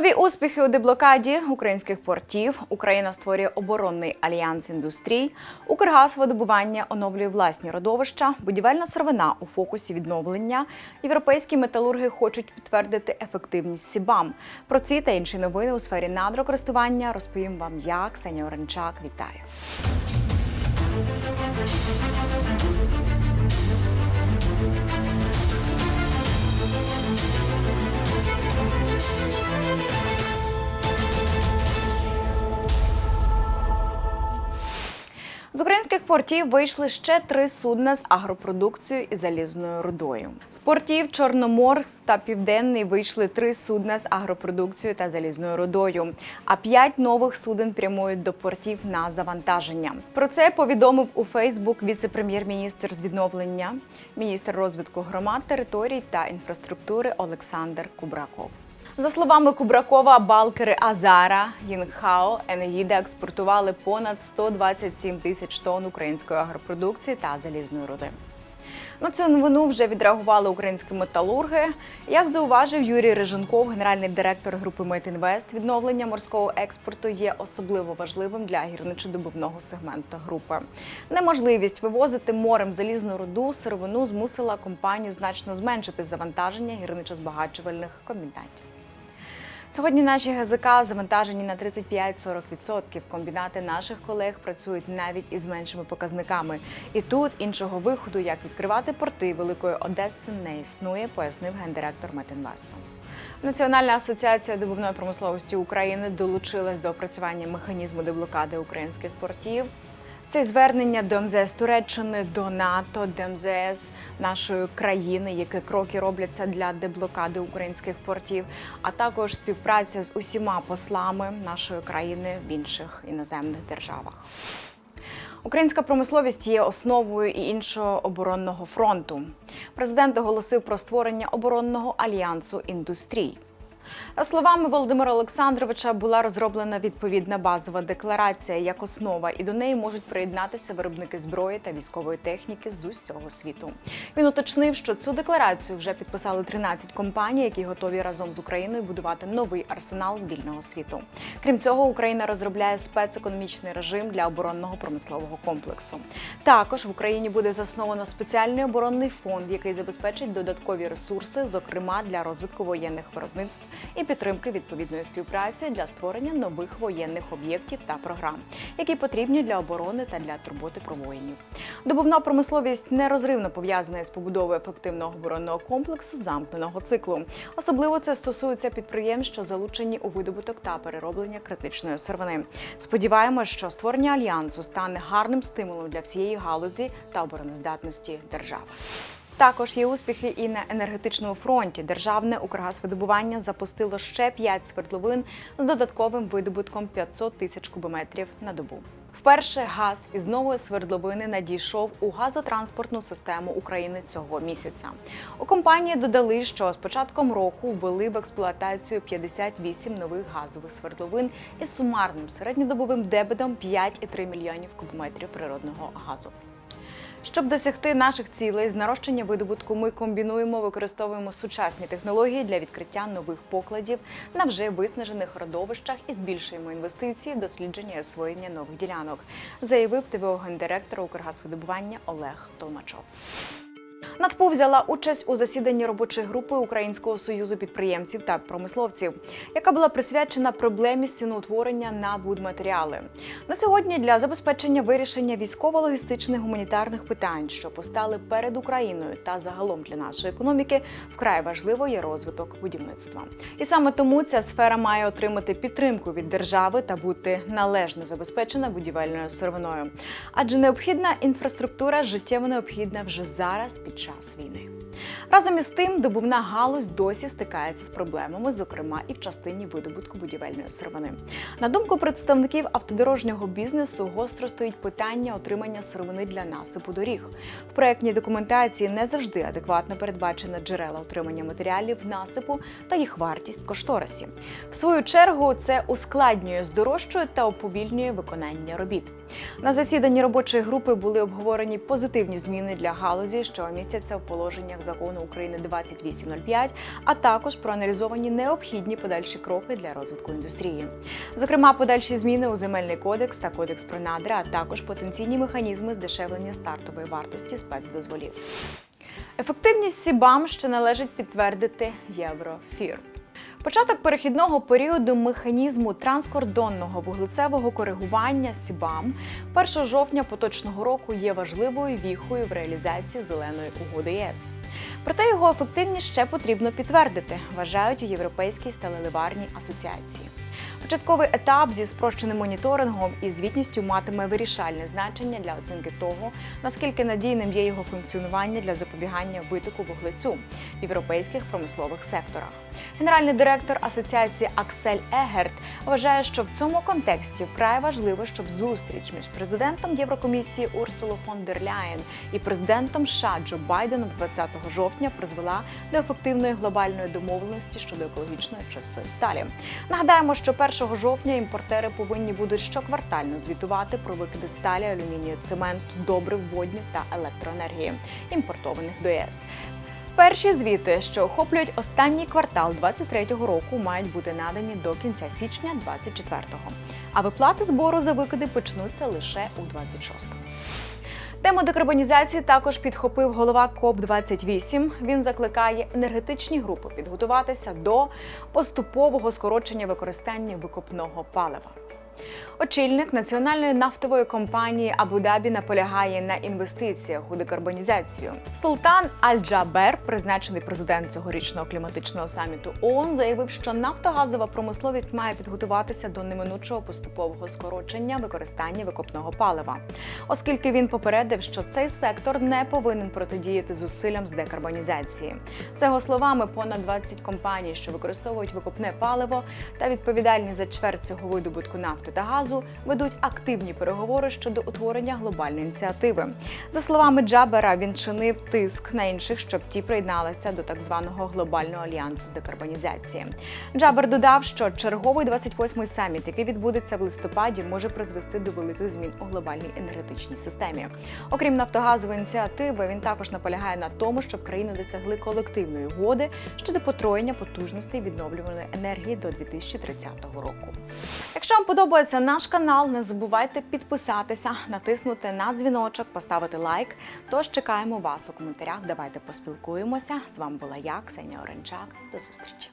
Нові успіхи у деблокаді українських портів. Україна створює оборонний альянс індустрій. Укргазвидобування оновлює власні родовища. Будівельна сировина у фокусі відновлення. Європейські металурги хочуть підтвердити ефективність Сібам. Про ці та інші новини у сфері надрокористування розповім вам я, Ксенія Оренчак. Вітаю. З портів вийшли ще три судна з агропродукцією і залізною рудою. З портів Чорноморськ та Південний вийшли три судна з агропродукцією та залізною рудою. А п'ять нових суден прямують до портів на завантаження. Про це повідомив у Фейсбук віце-прем'єр-міністр з відновлення, міністр розвитку громад, територій та інфраструктури Олександр Кубраков. За словами Кубракова, балкери Азара, Їнхао, Енегіда експортували понад 127 тисяч тонн української агропродукції та залізної руди. На цю новину вже відреагували українські металурги. Як зауважив Юрій Риженков, генеральний директор групи Метінвест, відновлення морського експорту є особливо важливим для гірничодобувного сегменту групи. Неможливість вивозити морем залізну руду сировину змусила компанію значно зменшити завантаження гірничо-збагачувальних комбінатів. Сьогодні наші ГЗК завантажені на 35-40%. Комбінати наших колег працюють навіть із меншими показниками. І тут іншого виходу, як відкривати порти Великої Одеси, не існує, пояснив гендиректор Метинвесту. Національна асоціація добувної промисловості України долучилась до опрацювання механізму деблокади українських портів. Це звернення до МЗС Туреччини, до НАТО, до МЗС нашої країни, які кроки робляться для деблокади українських портів, а також співпраця з усіма послами нашої країни в інших іноземних державах. Українська промисловість є основою і іншого оборонного фронту. Президент оголосив про створення оборонного альянсу індустрій. Словами Володимира Олександровича, була розроблена відповідна базова декларація як основа, і до неї можуть приєднатися виробники зброї та військової техніки з усього світу. Він уточнив, що цю декларацію вже підписали 13 компаній, які готові разом з Україною будувати новий арсенал вільного світу. Крім цього, Україна розробляє спецекономічний режим для оборонного промислового комплексу. Також в Україні буде засновано спеціальний оборонний фонд, який забезпечить додаткові ресурси, зокрема для розвитку воєнних виробництв і підтримки відповідної співпраці для створення нових воєнних об'єктів та програм, які потрібні для оборони та для турботи про воїнів. Добувна промисловість нерозривно пов'язана з побудовою ефективного оборонного комплексу замкненого циклу. Особливо це стосується підприємств, що залучені у видобуток та перероблення критичної сировини. Сподіваємось, що створення альянсу стане гарним стимулом для всієї галузі та обороноздатності держави. Також є успіхи і на енергетичному фронті. Державне Укргазвидобування запустило ще 5 свердловин з додатковим видобутком 500 тисяч кубометрів на добу. Вперше газ із нової свердловини надійшов у газотранспортну систему України цього місяця. У компанії додали, що з початком року ввели в експлуатацію 58 нових газових свердловин із сумарним середньодобовим дебетом 5,3 мільйонів кубометрів природного газу. Щоб досягти наших цілей з нарощення видобутку, ми комбінуємо, використовуємо сучасні технології для відкриття нових покладів на вже виснажених родовищах і збільшуємо інвестиції в дослідження і освоєння нових ділянок, заявив ТВО гендиректор Укргазвидобування Олег Толмачов. НАТПУ взяла участь у засіданні робочої групи Українського союзу підприємців та промисловців, яка була присвячена проблемі з ціноутворення на будматеріали. На сьогодні для забезпечення вирішення військово-логістичних гуманітарних питань, що постали перед Україною та загалом для нашої економіки, вкрай важливо є розвиток будівництва. І саме тому ця сфера має отримати підтримку від держави та бути належно забезпечена будівельною сировиною. Адже необхідна інфраструктура життєво необхідна вже зараз під час війни. Разом із тим, добувна галузь досі стикається з проблемами, зокрема і в частині видобутку будівельної сировини. На думку представників автодорожнього бізнесу, гостро стоїть питання отримання сировини для насипу доріг. В проектній документації не завжди адекватно передбачено джерела отримання матеріалів насипу та їх вартість кошторисі. В свою чергу це ускладнює, здорожчує та уповільнює виконання робіт. На засіданні робочої групи були обговорені позитивні зміни для галузі, що містяться в положеннях закону України 2805, а також проаналізовані необхідні подальші кроки для розвитку індустрії. Зокрема, подальші зміни у земельний кодекс та кодекс про надра, а також потенційні механізми здешевлення стартової вартості спецдозволів. Ефективність СІБАМ ще належить підтвердити Єврофір. Початок перехідного періоду механізму транскордонного вуглецевого коригування СІБАМ 1 жовтня поточного року є важливою віхою в реалізації зеленої угоди ЄС. Проте його ефективність ще потрібно підтвердити, вважають у Європейській сталеливарній асоціації. Початковий етап зі спрощеним моніторингом і звітністю матиме вирішальне значення для оцінки того, наскільки надійним є його функціонування для запобігання витоку вуглецю в європейських промислових секторах. Генеральний директор асоціації Аксель Егерт вважає, що в цьому контексті вкрай важливо, щоб зустріч між президентом Єврокомісії Урсуло фон дер Ляєн і президентом США Джо Байденом 20 жовтня призвела до ефективної глобальної домовленості щодо екологічної чистої сталі. Нагадаємо, що 1 жовтня імпортери повинні будуть щоквартально звітувати про викиди сталі, алюмінію, цементу, добрив, водню та електроенергії, імпортованих до ЄС. Перші звіти, що охоплюють останній квартал 2023 року, мають бути надані до кінця січня 2024-го. А виплати збору за викиди почнуться лише у 26-му. Тему декарбонізації також підхопив голова КОП 28 Він закликає енергетичні групи підготуватися до поступового скорочення використання викопного палива. Очільник національної нафтової компанії Абу-Дабі наполягає на інвестиціях у декарбонізацію. Султан Аль-Джабер, призначений президент цьогорічного кліматичного саміту ООН, заявив, що нафтогазова промисловість має підготуватися до неминучого поступового скорочення використання викопного палива, оскільки він попередив, що цей сектор не повинен протидіяти зусиллям з декарбонізації. За його словами, понад 20 компаній, що використовують викопне паливо та відповідальні за чверть цього видобутку нафти та газу, ведуть активні переговори щодо утворення глобальної ініціативи. За словами Джабера, він чинив тиск на інших, щоб ті приєдналися до так званого глобального альянсу з декарбонізації. Джабер додав, що черговий 28-й саміт, який відбудеться в листопаді, може призвести до великих змін у глобальній енергетичній системі. Окрім нафтогазової ініціативи, він також наполягає на тому, щоб країни досягли колективної угоди щодо потроєння потужностей відновлюваної енергії до 2030 року. Якщо вам подобається наш канал, не забувайте підписатися, натиснути на дзвіночок, поставити лайк. Тож чекаємо вас у коментарях. Давайте поспілкуємося. З вами була я, Ксенія Оренчак. До зустрічі.